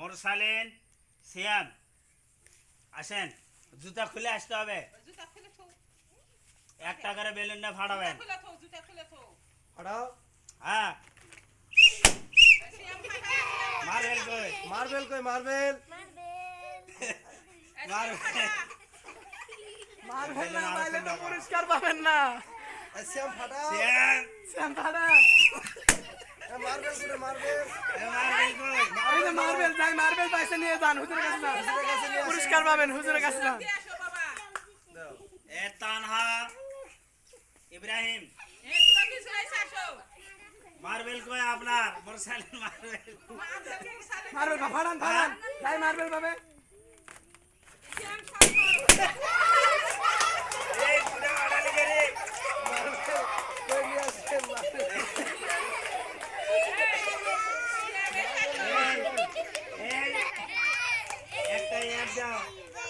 মোরসালিন সিয়াম আসেন জুতা খুলে আসতে হবে। একটা করে জুতা খুলে থো ফাটাও। হ্যাঁ। মার্বেল কই? মার্বেল কই মার্বেল? মার্বেল। না তো পুরস্কার পাবেন না। শ্যাম ফাটা শ্যাম ফাটা মার্বেল করে মার্বেল এ মার্বেল কই এই যে মারবেন পাইছে নিয়ে যান হুজুরের কাছে যান। পুরস্কার পাবেন হুজুরের কাছে যান। এ তানহা ইব্রাহিম। মার্বেল কয় আপনার? মোরসালিন মার্বেল। মার্বেল ফাড়ান ফাড়ান। তাই মার্বেল পাবে সিয়াম ফাটা এই পুরো আড়ালি করে মার্বেল কই নিয়ে আসেন মার্বেল এই একটা এক দাও না না ফাটান একটা এক দাও মোরসালিন ফাটান ফাটান ফাটে দেন এ মার্বেল নিজ নিজ ফাটান কাছে রাখেন ফাটাও কাছে রাখেন ওখানে রাখেন ফাটাও ক্যাঙ্গের ফাটাবেন ফাটাও এ, শ্যাম আসো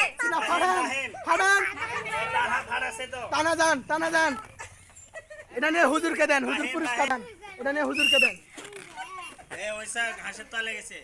না ফাড়েন ফাড়েন টানা যান টানা যান। এটা নিয়ে হুজুরকে দেন হুজুর পুরস্কার দেন। এটা নিয়ে হুজুরকে দেন। এ ওইসা ঘাসের তলে গেছে।